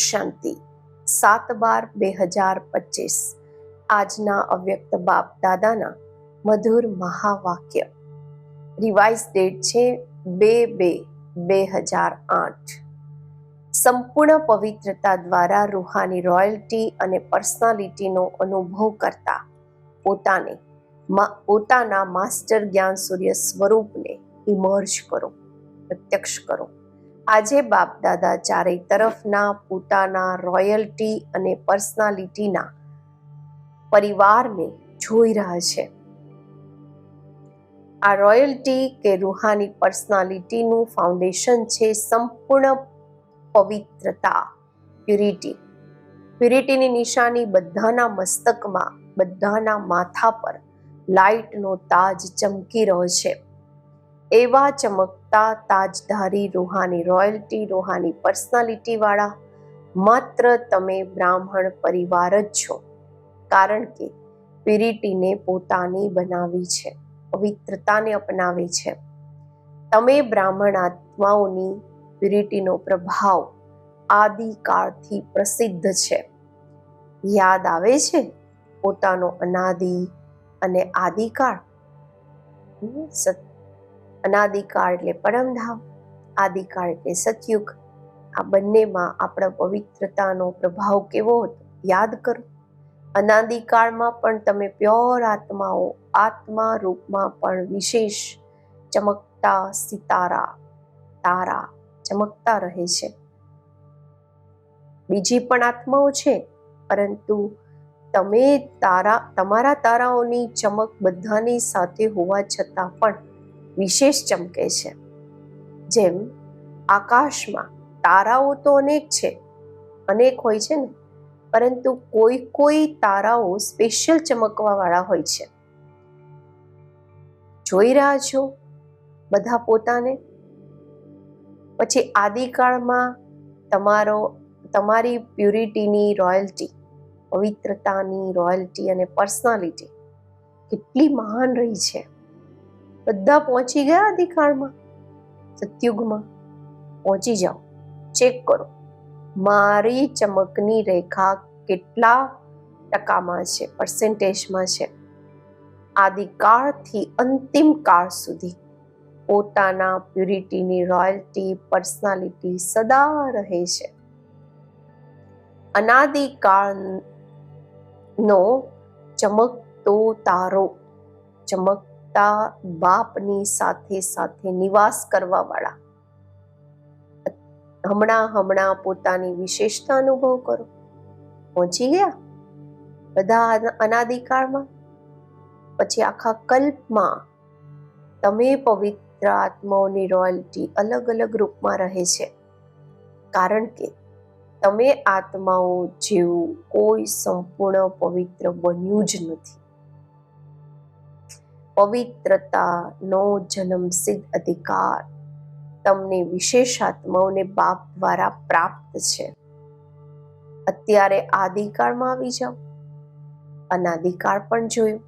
શાંતિ. સાત બાર બે હજાર પચીસ. આજના અવ્યક્ત બાપ દાદાના મધુર મહાવાક્ય. રિવાઇઝ ડેટ છે બે બે બે હજાર આઠ. સંપૂર્ણ પવિત્રતા દ્વારા રૂહાની રોયલ્ટી અને પર્સનાલિટીનો અનુભવ કરતા પોતાને પોતાના માસ્ટર જ્ઞાન સૂર્ય સ્વરૂપને ઇમર્જ કરો, પ્રત્યક્ષ કરો. આજે બાપ દાદા ચારેય તરફના પોતાના રોયલ્ટી અને પર્સનાલિટીના પરિવારને જોઈ રહ્યા છે. આ રોયલ્ટી કે રૂહાની પર્સનાલિટીનું ફાઉન્ડેશન છે સંપૂર્ણ પવિત્રતા, પ્યુરિટી. પ્યુરિટીની નિશાની બધાના મસ્તકમાં, બધાના માથા પર લાઇટનો તાજ ચમકી રહ્યો છે. એવા ચમકતા તાજધારી રૂહાની રોયલ્ટી રૂહાની પર્સનાલિટીવાળા માત્ર તમે બ્રાહ્મણ પરિવાર જ છો. કારણ કે પ્યુરિટીને પોતાની બનાવી છે પવિત્રતાને અપનાવી છે. તમે બ્રાહ્મણ આત્માઓની પ્યુરિટીનો પ્રભાવ આદિકાળથી પ્રસિદ્ધ છે. યાદ આવે છે પોતાનો અનાદિ અને આદિકાળ? હમ, સત અનાદિકાળ એટલે પરમધામ આદિકાળ એટલે સતયુગ. આ બંનેમાં આપણા પવિત્રતાનો પ્રભાવ કેવો હતો યાદ કરો. અનાદિકાળમાં પણ તમે પ્યોર આત્માઓ, આત્મા રૂપમાં પણ વિશેષ ચમકતા સિતારા, તારા ચમકતા રહે છે. બીજી પણ આત્માઓ છે, પરંતુ તમે તારા, તમારા તારાઓની ચમક બધાની સાથે હોવા છતાં પણ વિશેષ ચમકે છે. જેમ આકાશમાં તારાઓ તો અનેક છે, અનેક હોય છે ને, પરંતુ કોઈ કોઈ તારાઓ સ્પેશિયલ ચમકવા વાળા હોય છે. જોઈ રહ્યા છો બધા પોતાને? પછી આદિકાળમાં તમારો, તમારી પ્યુરિટીની રોયલ્ટી, પવિત્રતાની રોયલ્ટી અને પર્સનાલિટી કેટલી મહાન રહી છે. બધા પહોંચી ગયા અધિકાળમાં સતયુગમાં? પહોંચી જાઓ. ચેક કરો. મારી ચમકની રેખા કેટલા ટકામાં છે? પર્સન્ટેજમાં છે. આદિકાળથી અંતિમ કાળ સુધી પોતાના પ્યુરિટીની રોયલ્ટી પર્સનાલિટી સદા રહે છે. અનાદિકાળનો ચમકતો તારો ચમકતા બાપની સાથે સાથે નિવાસ કરવા વાળા હમણાં હમણાં પોતાની વિશેષતા અનુભવ કરો. પહોંચી ગયા? બધા અનાદિકાળમાં? પછી આખા કલ્પમાં તમે પવિત્ર આત્માઓની રોયલ્ટી અલગ અલગ રૂપમાં રહે છે. કારણ કે તમે આત્માઓ જેવું કોઈ સંપૂર્ણ પવિત્ર બન્યું જ નથી. પવિત્રતાનો જન્મસિદ્ધ અધિકાર તમને વિશેષ આત્માઓને બાપ દ્વારા પ્રાપ્ત છે. અત્યારે આદિકાળમાં આવી જાઓ. અનાદિકાળ પણ જોયું.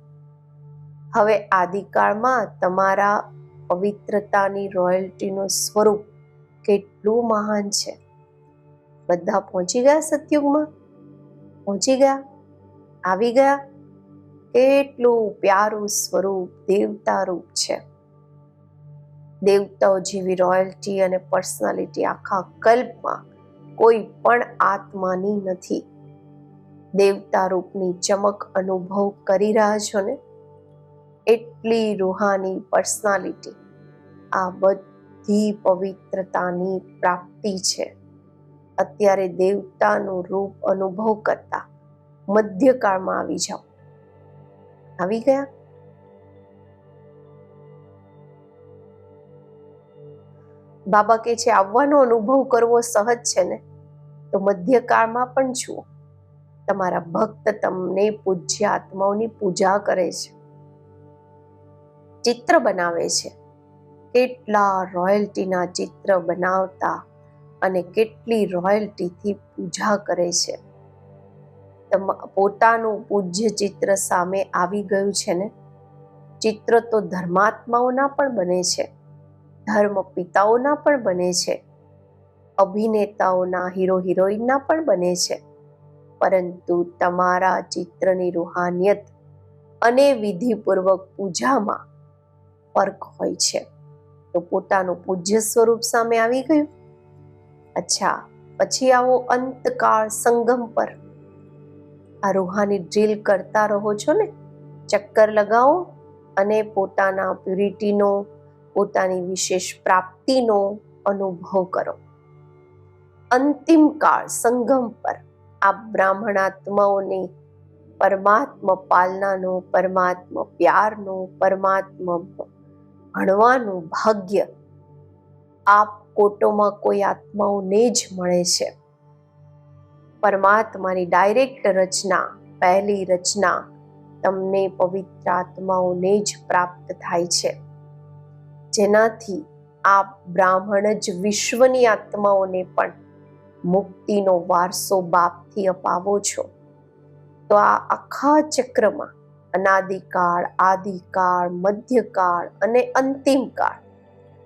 હવે આદિકાળમાં તમારા પવિત્રતાની રોયલ્ટીનું સ્વરૂપ કેટલું મહાન છે. બધા પહોંચી ગયા સતયુગમાં? પહોંચી ગયા? આવી ગયા? કેટલું પ્યારું સ્વરૂપ દેવતા રૂપ છે. દેવતાઓ જેવી રોયલ્ટી અને પર્સનાલિટી આખા કલ્પમાં કોઈ પણ આત્માની નથી. દેવતા રૂપની ચમક અનુભવ કરી રહ્યા છો ને? એટલી રૂહાની પર્સનાલિટી આ બધી પવિત્રતાની પ્રાપ્તિ છે. અત્યારે દેવતાનું રૂપ અનુભવ કરતા મધ્યકાળમાં આવી જાઓ. આવી ગયા બાબા કે છે, આવવાનો અનુભવ કરવો સહજ છે ને? તો મધ્યકાળમાં પણ જુઓ, તમારા ભક્ત તમને પૂજ્ય આત્માઓની પૂજા કરે છે. ચિત્ર બનાવે છે. કેટલા રોયલ્ટીના ચિત્ર બનાવતા અને કેટલી રોયલ્ટીથી પૂજા કરે છે. પોતાનું પૂજ્ય ચિત્ર સામે આવી ગયું છે ને? ચિત્ર તો ધર્માત્માઓના પણ બને છે. ધર્મ પિતાઓના પણ બને છે. અભિનેતાઓના હીરો હિરોઈનના પણ બને છે. પરંતુ તમારા ચિત્રની રૂહાનિયત અને વિધિપૂર્વક પૂજામાં ફર્ક હોય છે. તો પોતાનું પૂજ્ય સ્વરૂપ સામે આવી ગયું? અચ્છા, પછી આવો અંતકાળ સંગમ પર આ રૂહાની ડ્રીલ કરતા રહો છો ને? ચક્કર લગાવો અને પોતાના પ્યુરિટીનો પોતાની વિશેષ પ્રાપ્તિનો અનુભવ કરો. અંતિમ કાળ સંગમ પર આ બ્રાહ્મણાત્માઓને પરમાત્મા પાલનાનો, પરમાત્મા પ્યારનો, પરમાત્મા ભણવાનું ભાગ્ય આ કોટોમાં કોઈ આત્માઓને જ મળે છે. પરમાત્માની ડાયરેક્ટ રચના, પહેલી રચના તમને પવિત્ર આત્માઓને જ પ્રાપ્ત થાય છે. જેનાથી આ બ્રાહ્મણ જ વિશ્વની આત્માઓને પણ મુક્તિનો વારસો બાપથી અપાવો છો. તો આ આખા ચક્રમાં અનાદિકાળ, આદિકાળ, મધ્યકાળ અને અંતિમ કાળ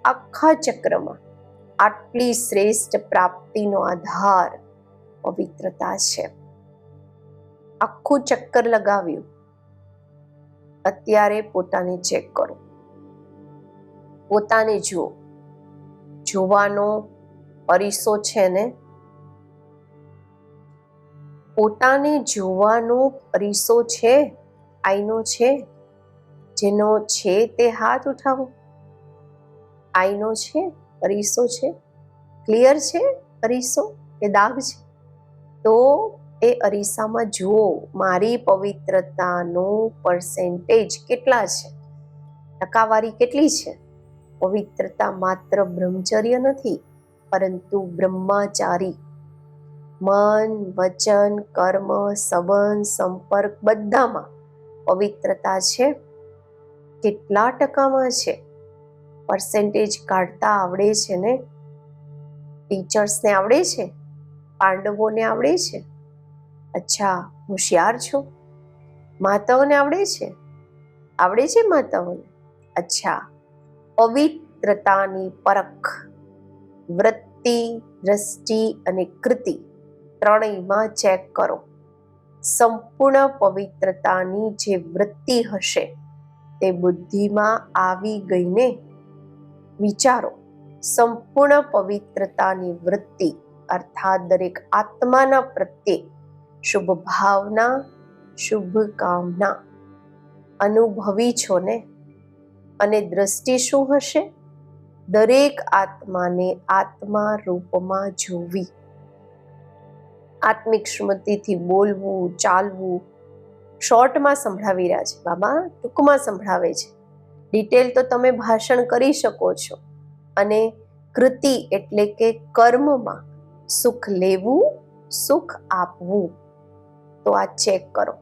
આખા ચક્રમાં આટલી શ્રેષ્ઠ પ્રાપ્તિનો આધાર પવિત્રતા છે. આખું ચક્કર લગાવ્યું. અત્યારે પોતાને ચેક કરો. પોતાને જુઓ. જોવાનો અરીસો છે ને? પોતાને જોવાનો અરીસો છે? આઈનો છે? જેનો છે તે હાથ ઉઠાવો. આઈનો છે? અરીસો છે? ક્લિયર છે અરીસો કે દાગ છે? તો એ અરીસામાં જુઓ, મારી પવિત્રતાનો પર્સેન્ટેજ કેટલા છે? ટકાવારી કેટલી છે? પવિત્રતા માત્ર બ્રહ્મચર્ય નથી, પરંતુ બ્રહ્માચારી. મન, વચન, કર્મ, સંબંધ, સંપર્ક બધામાં પવિત્રતા છે. કેટલા ટકામાં છે? પર્સેન્ટેજ કાઢતા આવડે છે ને? ટીચર્સને આવડે છે? પાંડવોને આવડે છે? અચ્છા, હોશિયાર છો. માતાઓને આવડે છે? આવડે છે માતાઓને? અચ્છા. પવિત્રતાની પરખ, વૃત્તિ, દ્રષ્ટિ અને કૃતિ ત્રણેયમાં ચેક કરો. સંપૂર્ણ પવિત્રતાની જે વૃત્તિ હશે, તે બુદ્ધિમાં આવી ગઈને વિચારો. સંપૂર્ણ પવિત્રતાની વૃત્તિ અર્થાત દરેક આત્માના પ્રત્યે શુભ ભાવના, શુભ કામના. અનુભવી છો ને? અને દ્રષ્ટિ શું હશે? દરેક આત્માને આત્મા રૂપમાં જોવી. આત્મિક સ્મૃતિથી બોલવું, ચાલવું, શોર્ટમાં સંભળાવી રહ્યા છે, બાબા. ટૂંકમાં સંભળાવે છે. ડિટેલ તો તમે ભાષણ કરી શકો છો. અને કૃતિ એટલે કે કર્મમાં સુખ લેવું, સુખ આપવું. તો આ ચેક કરો.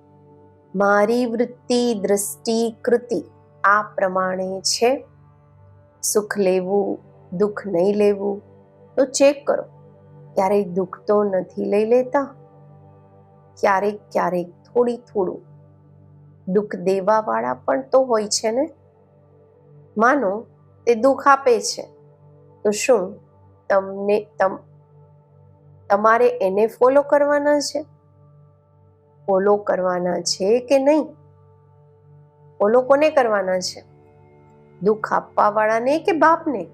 મારી વૃત્તિ દ્રષ્ટિ કૃતિ આ પ્રમાણે છે. સુખ લેવું, દુઃખ નહીં લેવું, તો ચેક કરો. ક્યારેક દુઃખ તો નથી લઈ લેતા? ક્યારેક ક્યારેક થોડી થોડું. દુઃખ દેવાવાળા પણ તો હોય છે ને? માનો, તે દુઃખ આપે છે. તો શું? તમને, તમ તમારે એને ફોલો કરવાના છે? ફોલો કરવાના છે કે નહીં? ફોલો કોને કરવાના છે? દુઃખ આપવા વાળાને કે બાપને?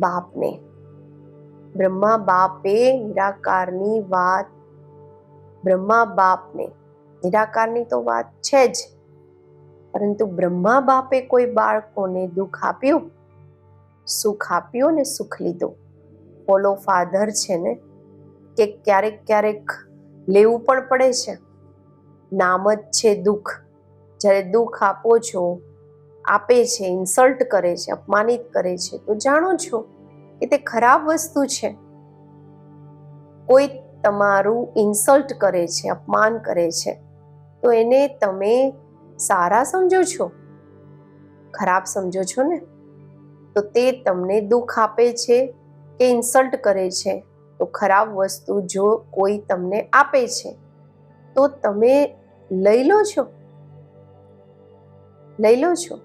બાપને. બ્રહ્મા બાપે નિરાકારની વાત, બ્રહ્મા બાપને. નિરાકારની તો વાત છે જ. પરંતુ બ્રહ્મા બાપે કોઈ બાળકોને દુઃખ આપ્યું? સુખ આપ્યું ને સુખ લીધું? ફોલો ફાધર છે ને, કે ક્યારેક ક્યારેક લેવું પણ પડે છે. નામ જ છે દુઃખ. જ્યારે દુઃખ આપો છો, આપે છે ઇન્સલ્ટ કરે છે, અપમાનિત કરે છે, તો જાણો છો કે તે ખરાબ વસ્તુ છે. કોઈ તમારું ઇન્સલ્ટ કરે છે, અપમાન કરે છે, તો એને તમે સારા સમજો છો? ખરાબ સમજો છો ને? તો તે તમને દુઃખ આપે છે કે ઇન્સલ્ટ કરે છે, તો ખરાબ વસ્તુ જો કોઈ તમને આપે છે, તો તમે લઈ લો છો. લઈ લો છો.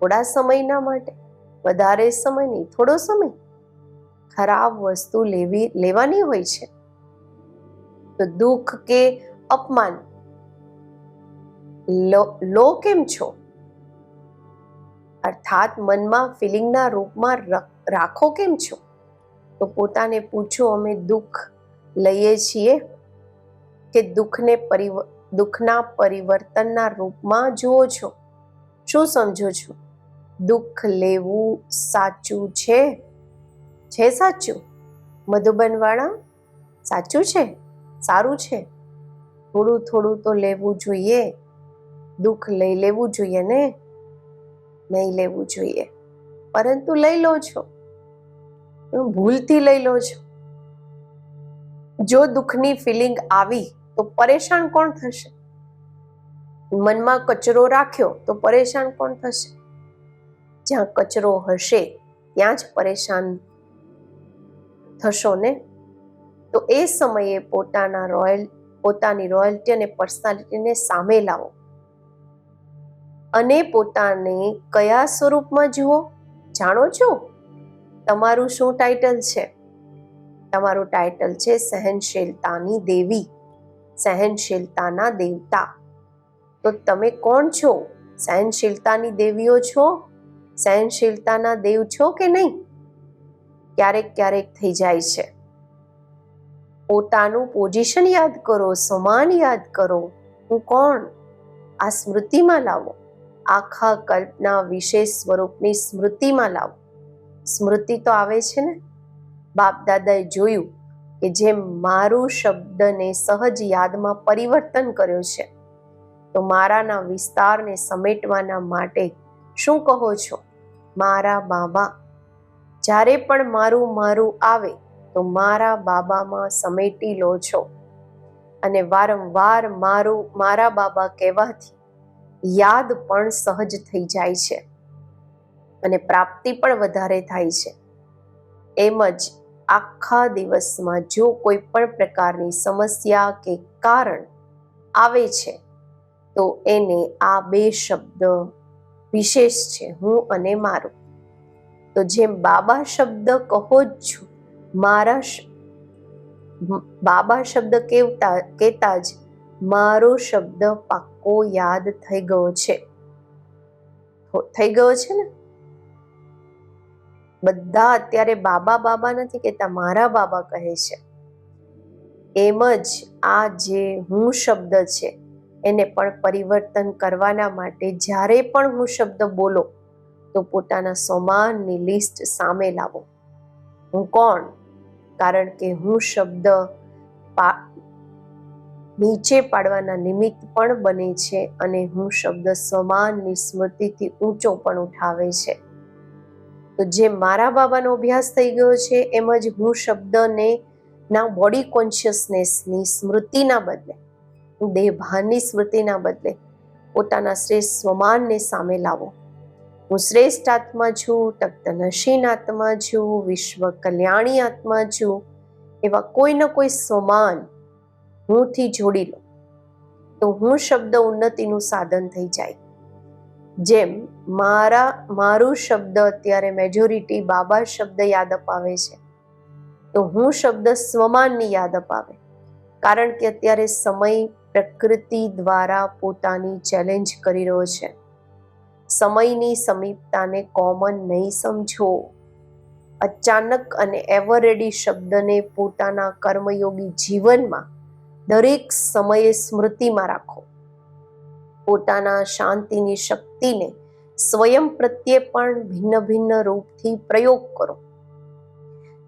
થોડા સમયના માટે, વધારે સમય નહીં, થોડો સમય. ખરાબ વસ્તુ લેવી, લેવાની હોય છે. તો દુઃખ કે અપમાન, લો કેમ છો? અર્થાત મનમાં ફિલિંગના રૂપમાં રાખો કેમ છો? તો પોતાને પૂછો, અમે દુઃખ લઈએ છીએ કે દુઃખને પરિવ, દુઃખના પરિવર્તનના રૂપમાં જુઓ છો? શું સમજો છો? દુઃખ લેવું સાચું છે? છે સાચું? મધુબનવાળા, સાચું છે? સારું છે? થોડું થોડું તો લેવું જોઈએ. દુઃખ લઈ લેવું જોઈએ ને? નહીં લેવું જોઈએ. પરંતુ લઈ લો છો. ભૂલથી લઈ લો છો. જો દુઃખની ફિલિંગ આવી, તો પરેશાન કોણ થશે? મનમાં કચરો રાખ્યો, તો પરેશાન કોણ થશે? જ્યાં કચરો હશે, ત્યાં જ પરેશાન થશો ને? તો એ સમયે પોતાના રોયલ, પોતાની રોયલ્ટી અને પર્સનાલિટીને સામે લાવો. અને પોતાને કયા સ્વરૂપમાં જુઓ? જાણો છો? તમારું શું ટાઇટલ છે? તમારું ટાઇટલ છે સહનશીલતાની દેવી, સહનશીલતાના દેવતા. તો તમે કોણ છો? સહનશીલતાની દેવીઓ છો? સહનશીલતાના દેવ છો કે નહીં? ક્યારેક ક્યારેક થઈ જાય છે. પોતાનું પોઝિશન યાદ કરો, સમાન યાદ કરો. હું કોણ? આ સ્મૃતિમાં લાવો. આખા કલ્પના વિશેષ સ્વરૂપની સ્મૃતિમાં લાવો. સ્મૃતિ તો આવે છે ને? બાપ દાદાએ જોયું કે જેમ મારું શબ્દને સહજ યાદમાં પરિવર્તન કર્યો છે, તો મારાના વિસ્તારને સમેટવાના માટે શું કહો છો? મારા બાબા. જ્યારે પણ મારું મારું આવે, તો મારા બાબામાં સમેટી લો છો. અને વારંવાર મારું મારા બાબા કહેવાથી યાદ પણ સહજ થઈ જાય છે અને પ્રાપ્તિ પણ વધારે થાય છે. એમ જ આખા દિવસમાં જો કોઈ પણ પ્રકારની સમસ્યા કે કારણ આવે છે, તો એને આ બે શબ્દ વિશેષ છે, હું અને મારું. તો જેમ બાબા શબ્દ કહો જ છું, મારા બાબા શબ્દ કેવતા કહેતા જ મારો શબ્દ પાક્કો યાદ થઈ ગયો છે. થઈ ગયો છે ને? બધા અત્યારે બાબા બાબા નથી કહેતા, મારા બાબા કહે છે. એમ જ આ જે હું શબ્દ છે, એને પણ પરિવર્તન કરવાના માટે જ્યારે પણ હું શબ્દ બોલો, તો પોતાના સોમાનની લિસ્ટ સામે લાવો. હું કોણ? કારણ કે હું શબ્દ નીચે પાડવાના નિમિત્ત પણ બને છે અને હું શબ્દ સમાનની સ્મૃતિથી ઊંચો પણ ઉઠાવે છે. તો જે મારા બાબાનો અભ્યાસ થઈ ગયો છે, એમ જ હું શબ્દને, ના બોડી કોન્શિયસનેસની સ્મૃતિના બદલે હું દેહભાનની સ્મૃતિના બદલે, પોતાના શ્રેષ્ઠ સ્વમાનને સામે લાવો. હું શ્રેષ્ઠ આત્મા છું તખ્તનશીન આત્મા છું વિશ્વ કલ્યાણી આત્મા છું, એવા કોઈ ન કોઈ સ્વમાન હુંથી જોડી લો. તો હું શબ્દ ઉન્નતિનું સાધન થઈ જાય. જેમ મારા, મારું શબ્દ અત્યારે મેજોરિટી બાબા શબ્દ યાદ અપાવે છે. તો હું શબ્દ સ્વમાનની યાદ અપાવે. કારણ કે અત્યારે સમય પ્રકૃતિ દ્વારા પોતાની ચેલેન્જ કરી રહ્યો છે. સમયની સમીપતાને કોમન નહીં સમજો. અચાનક અને એવર રેડી શબ્દને પોતાના કર્મયોગી જીવનમાં દરેક સમયે સ્મૃતિમાં રાખો. પોતાના શાંતિની શક્તિને સ્વયં પ્રત્યે પણ ભિન્ન ભિન્ન રૂપથી પ્રયોગ કરો.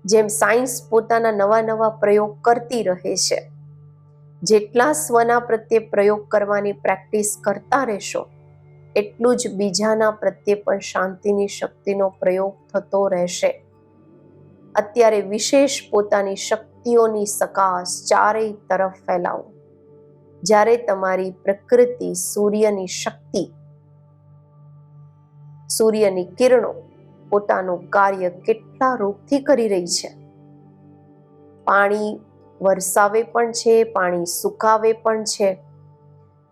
જેમ સાયન્સ પોતાના નવા નવા પ્રયોગ કરતી રહે છે, જેટલા સ્વના પ્રત્યે પ્રયોગ કરવાની પ્રેક્ટિસ કરતા રહેશો, એટલું જ બીજાના પ્રત્યે પણ શાંતિની શક્તિનો પ્રયોગ થતો રહેશે. અત્યારે વિશેષ પોતાની શક્તિઓની સકાશ ચારેય તરફ ફેલાવો. જ્યારે તમારી પ્રકૃતિ સૂર્યની શક્તિ, સૂર્યની કિરણો પોતાનું કાર્ય કેટલા રૂપથી કરી રહી છે? પાણી વરસાવે પણ છે, પાણી સુકાવે પણ છે.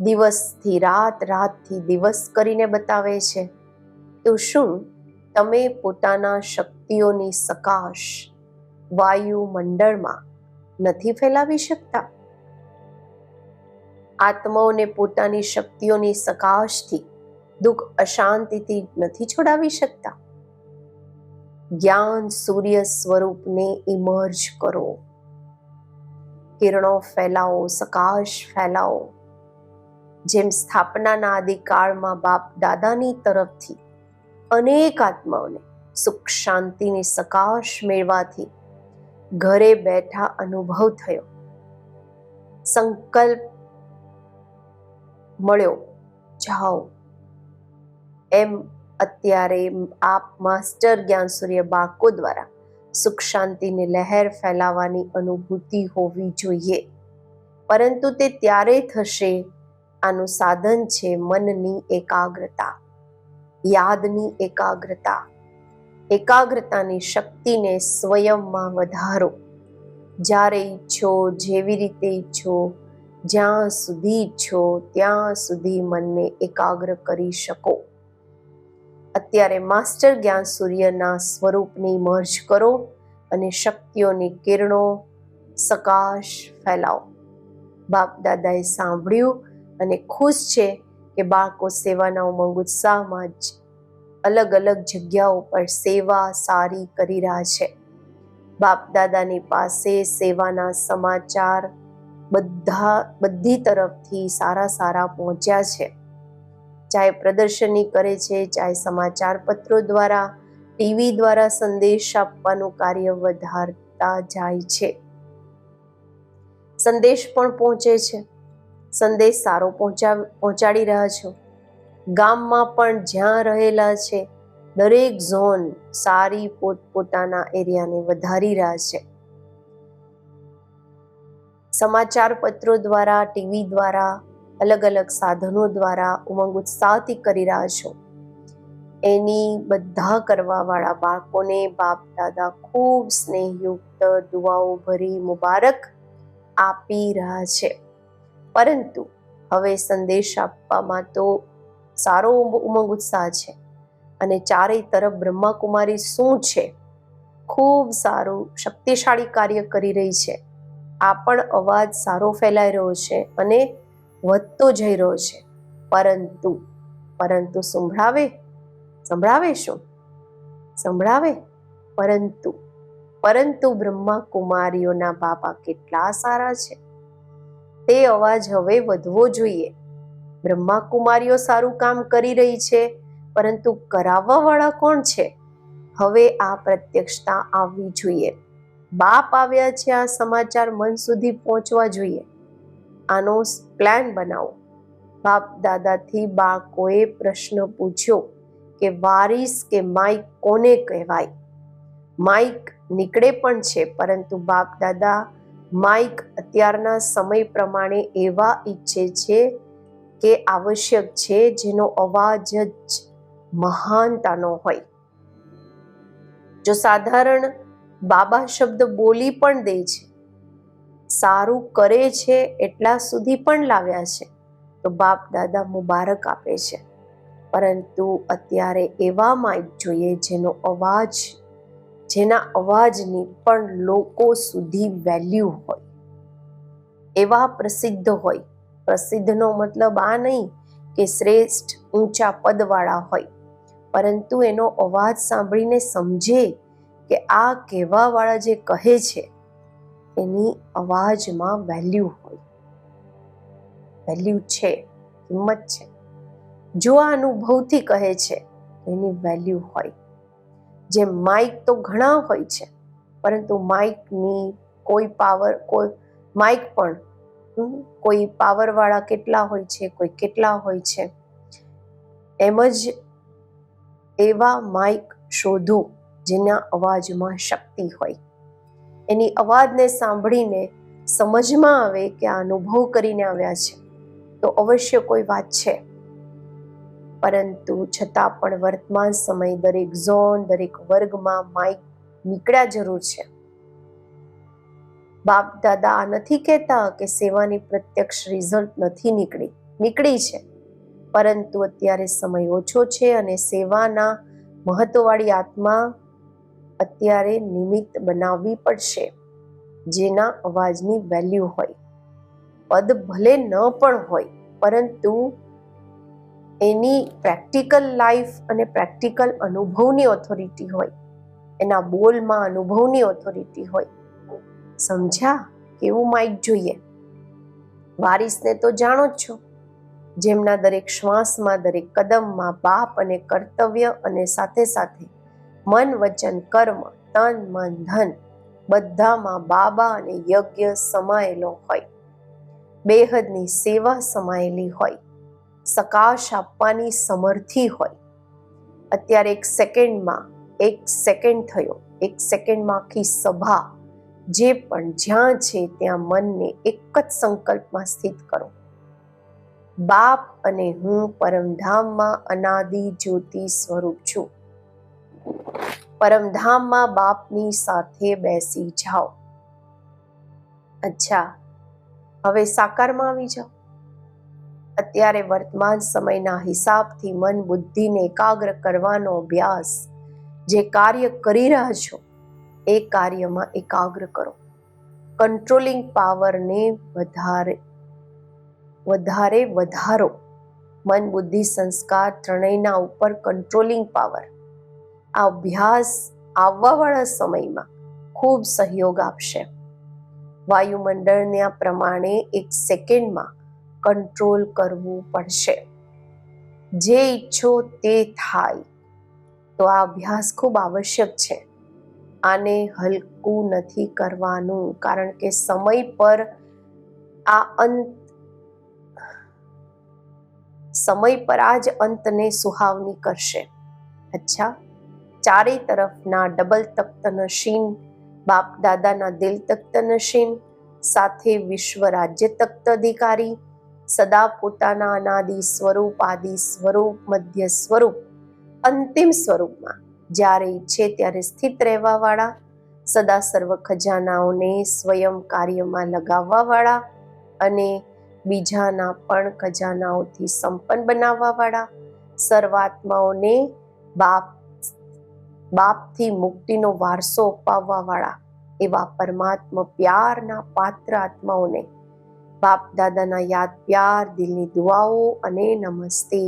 દિવસથી રાત, રાતથી દિવસ કરીને બતાવે છે. તો શું તમે પોતાના શક્તિઓની સકાશ વાયુમંડળમાં નથી ફેલાવી શકતા. આત્માઓને પોતાની શક્તિઓની સકાશથી દુઃખ અશાંતિથી નથી છોડાવી શકતા. જ્ઞાન સૂર્ય સ્વરૂપને ઇમર્જ કરો. કિરણો ફેલાવો, સકાશ ફેલાવો. જેમ સ્થાપનાના આદિકાળમાં બાપ દાદાની તરફથી અનેક આત્માઓને સુખ શાંતિની સકાશ મેળવાથી ઘરે બેઠા અનુભવ થયો. સંકલ્પ મળ્યો, જાઓ. એમ અત્યારે આપ માસ્ટર જ્ઞાન સૂર્ય બાળકો દ્વારા સુખ શાંતિની લહેર ફેલાવાની અનુભૂતિ હોવી જોઈએ. પરંતુ તે ત્યારે થશે, આનું સાધન છે મનની એકાગ્રતા, યાદની એકાગ્રતા. એકાગ્રતાની શક્તિને સ્વયંમાં વધારો. જ્યારે ઈચ્છો જેવી રીતે ઈચ્છો, જ્યાં સુધી ઈચ્છો ત્યાં સુધી મનને એકાગ્ર કરી શકો. અત્યારે માસ્ટર જ્ઞાન સૂર્યના સ્વરૂપની મર્જ કરો અને શક્તિઓની કિરણો, સકાશ ફેલાવો. બાપ દાદાએ સાંભળ્યું અને ખુશ છે કે બાળકો સેવાના ઉમંગ ઉત્સાહમાં જ અલગ અલગ જગ્યાઓ પર સેવા સારી કરી રહ્યા છે. બાપ દાદાની પાસે સેવાના સમાચાર બધા, બધી તરફથી સારા સારા પહોંચ્યા છે. ચાહે પ્રદર્શની કરે છે, ચાહે સમાચાર પત્રો દ્વારા, ટીવી દ્વારા સંદેશ આપવાનું કાર્ય વધારતા જાય છે. સંદેશ પણ પહોંચે છે. સંદેશ સારો પહોંચા, પહોંચાડી રહ્યા છો. ગામમાં પણ જ્યાં રહેલા છે, દરેક ઝોન સારી પોતપોતાના એરિયાને વધારી રહ્યા છે. સમાચાર પત્રો દ્વારા, ટીવી દ્વારા અલગ અલગ સાધનો દ્વારા ઉમંગ ઉત્સાહથી કરી રહ્યા છો. એની બધા કરવાવાળા બાળકોને, બાપ, દાદા ખૂબ સ્નેહયુક્ત દુવાઓ ભરી મુબારક આપી રહ્યા છે. પરંતુ હવે સંદેશ આપવામાં તો સારો ઉમંગ ઉત્સાહ છે. અને ચારેય તરફ બ્રહ્માકુમારી શું છે? ખૂબ સારું, શક્તિશાળી કાર્ય કરી રહી છે. આ પણ અવાજ સારો ફેલાઈ રહ્યો છે અને વધતો જઈ રહ્યો છે. પરંતુ પરંતુ સંભળાવે? સંભળાવે શું? સંભળાવે? પરંતુ પરંતુ બ્રહ્મા કુમારીઓના બાપા કેટલા સારા છે. તે અવાજ હવે વધવો જોઈએ. બ્રહ્મા કુમારીઓ સારું કામ કરી રહી છે, પરંતુ કરાવવા વાળા કોણ છે? હવે આ પ્રત્યક્ષતા આવવી જોઈએ. બાપ આવ્યા છે આ સમાચાર મન સુધી પહોંચવા જોઈએ. આનો પ્લાન બનાવો. બાપ દાદાથી બાળકોએ પ્રશ્ન પૂછ્યો કે વારિસ કે માઇક કોને કહેવાય? માઇક નીકળે પણ છે, પરંતુ બાપ દાદા માઇક અત્યારના સમય પ્રમાણે એવા ઈચ્છે છે કે આવશ્યક છે જેનો અવાજ જ મહાનતાનો હોય. જો સાધારણ બાબા શબ્દ બોલી પણ દે છે, સારું કરે છે એટલા સુધી પણ લાવ્યા છે, તો બાપ દાદા મુબારક આપે છે. પરંતુ અત્યારે એવા માઇક જોઈએ જેનો અવાજ, જેના અવાજની પણ લોકો સુધી વેલ્યુ હોય, એવા પ્રસિદ્ધ હોય. પ્રસિદ્ધનો મતલબ આ નહીં કે શ્રેષ્ઠ ઊંચા પદવાળા હોય. પરંતુ એનો અવાજ સાંભળીને સમજે કે આ કહેવાવાળા જે કહે છે, એની અવાજમાં વેલ્યુ હોય. વેલ્યુ છે, કિંમત છે. જો આ અનુભવથી કહે છે, એની વેલ્યુ હોય. જે માઇક તો ઘણા હોય છે, પરંતુ માઇકની કોઈ પાવર કોઈ માઇક પણ કોઈ પાવરવાળા કેટલા હોય છે, કોઈ કેટલા હોય છે. એમ જ એવા માઇક શોધો જેના અવાજમાં શક્તિ હોય. એની અવાજને સાંભળીને સમજમાં આવે કે આ અનુભવ કરીને આવ્યા છે. તો અવશ્ય કોઈ વાત છે. પરંતુ છતાં પણ વર્તમાન સમય દરેક ઝોન દરેક વર્ગમાં માઇક નીકળ્યા જરૂર છે. બાપ દાદા આ નથી કહેતા કે સેવાની પ્રત્યક્ષ રિઝલ્ટ નથી નીકળી. નીકળી છે. પરંતુ અત્યારે સમય ઓછો છે અને સેવાના મહત્વવાળી આત્મા અત્યારે નિમિત્ત બનાવવી પડશે. જેના અવાજની વેલ્યુ હોય. પદ ભલે ન પણ હોય, પરંતુ એની પ્રેક્ટિકલ લાઈફ અને પ્રેક્ટિકલ અનુભવની ઓથોરિટી હોય. એના બોલમાં અનુભવની ઓથોરિટી હોય. સમજ્યા કેવું માઇક જોઈએ. વારીસને તો જાણો જ છો, જેમના દરેક શ્વાસમાં, દરેક કદમમાં બાપ અને કર્તવ્ય અને સાથે સાથે મન, વચન, કર્મ, તન, મન, ધન બધામાં બાબા અને યજ્ઞ સમાયેલો હોય. બેહદની સેવા સમાયેલી હોય. સકાશ આપવાની સમર્થી હોય. અત્યારે એક સેકન્ડમાં, એક સેકન્ડ થયો. એક સેકન્ડમાં આખી સભા જે પણ જ્યાં છે ત્યાં મનને એક જ સંકલ્પમાં સ્થિત કરો. બાપ અને હું પરમધામમાં અનાદિ જ્યોતિ સ્વરૂપ છું. પરમધામમાં બાપની સાથે બેસી જાઓ. અચ્છા, હવે સાકારમાં આવી જાઓ. અત્યારે વર્તમાન સમયના હિસાબથી મન બુદ્ધિને એકાગ્ર કરવાનો અભ્યાસ જે કાર્ય કરી રહ્યા છો એ કાર્યમાં એકાગ્ર કરો. કંટ્રોલિંગ પાવરને વધારે વધારે વધારો. મન, બુદ્ધિ, સંસ્કાર ત્રણેયના ઉપર કંટ્રોલિંગ પાવર આ અભ્યાસ આવવાવાળા સમયમાં ખૂબ સહયોગ આપશે. વાયુમંડળના પ્રમાણે એક સેકન્ડમાં કંટ્રોલ કરવું પડશે. જે ઈચ્છો તે થાય. તો આ અભ્યાસ ખૂબ આવશ્યક છે. આને હલકું નથી કરવાનું, કારણ કે સમય પર આ અંત, સમય પર આ જ અંતને સુહાવની કરશે. અચ્છા, ચારે તરફના ડબલ તખ્ત નશીન, બાપ દાદાના દિલ તખ્ત નશીન, સાથે વિશ્વ રાજ્ય તખ્ત અધિકારી, સદા પોતાના અનાદિ સ્વરૂપ, આદિ સ્વરૂપ, મધ્ય સ્વરૂપ, અંતિમ સ્વરૂપમાં જ્યારે ઈચ્છે ત્યારે સ્થિત રહેવાવાળા, સદા સર્વ ખજાનાઓને સ્વયં કાર્યમાં લગાવવાવાળા અને બીજાના પણ ખજાનાઓથી સંપન્ન બનાવવાવાળા, સર્વાત્માઓને બાપ, બાપથી મુક્તિનો વારસો અપાવવાવાળા એવા પરમાત્મા પ્યારના પાત્ર આત્માઓને. બાપ દાદાના યાદ પ્યાર, દિલની દુઆઓ અને નમસ્તે.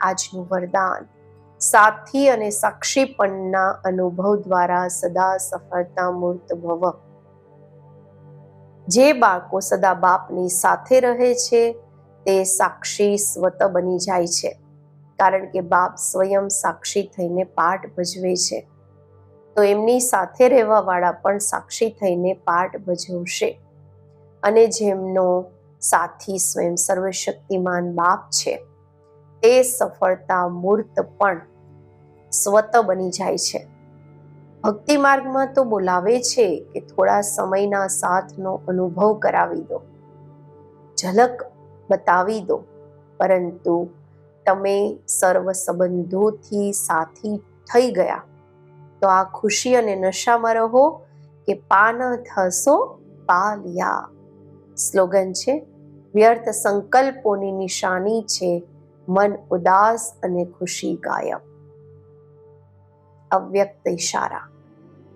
આજનું વરદાન. સાથી અને સાક્ષીપણના અનુભવ દ્વારા સદા સફળતા મૂર્ત ભવ. જે બાળકો સદા બાપની સાથે રહે છે, તે સાક્ષી સ્વત બની જાય છે, કારણ કે બાપ સ્વયં સાક્ષી થઈને પાઠ ભજવે છે. તો એમની સાથે રહેવાવાળા પણ સાક્ષી થઈને પાઠ ભજવશે. અને જેમનો સાથી સ્વયં સર્વશક્તિમાન બાપ છે તે સફળતા મૂર્ત પણ સ્વત બની જાય છે. ભક્તિ માર્ગમાં તો બોલાવે છે કે થોડા સમયના સાથનો અનુભવ કરાવી દો. ઝલક બતાવી દો, પરંતુ તમે સર્વ સંબંધોથી સાથી થઈ ગયા. તો આ ખુશી અને નશામાં રહો કે પાન થશો પાલિયા સ્લોગન છે, વ્યર્થ સંકલ્પોની નિશાની છે મન ઉદાસ અને ખુશી ગાયબ. અવ્યક્ત ઇશારા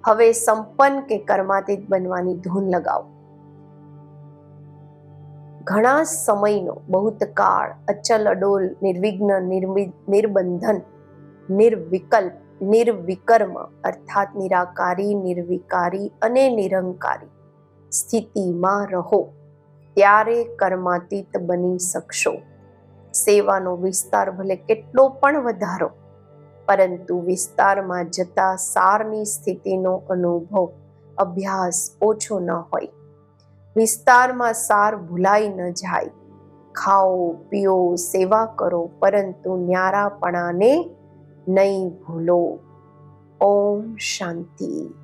હવે સંપન્ન કે કર્માતીત બનવાની ધૂન લગાવો. ઘણા સમયનો બહુતકાળ અચલ અડોલ, નિર્વિઘ્ન નિર્બંધન, નિર્વિકલ્પ, નિર્વિકર્મ, અર્થાત નિરાકારી, નિર્વિકારી અને નિરંકારી સ્થિતિમાં રહો. ત્યારે કર્માતીત બની શકશો. સેવાનો વિસ્તાર ભલે કેટલો પણ વધારો, પરંતુ વિસ્તારમાં જતા સારની સ્થિતિનો અનુભવ, અભ્યાસ ઓછો ન હોય. વિસ્તારમાં સાર ભૂલાઈ ન જાય. ખાઓ, પીઓ, સેવા કરો, પરંતુ ન્યારાપણાને નહીં ભૂલો. ઓમ શાંતિ.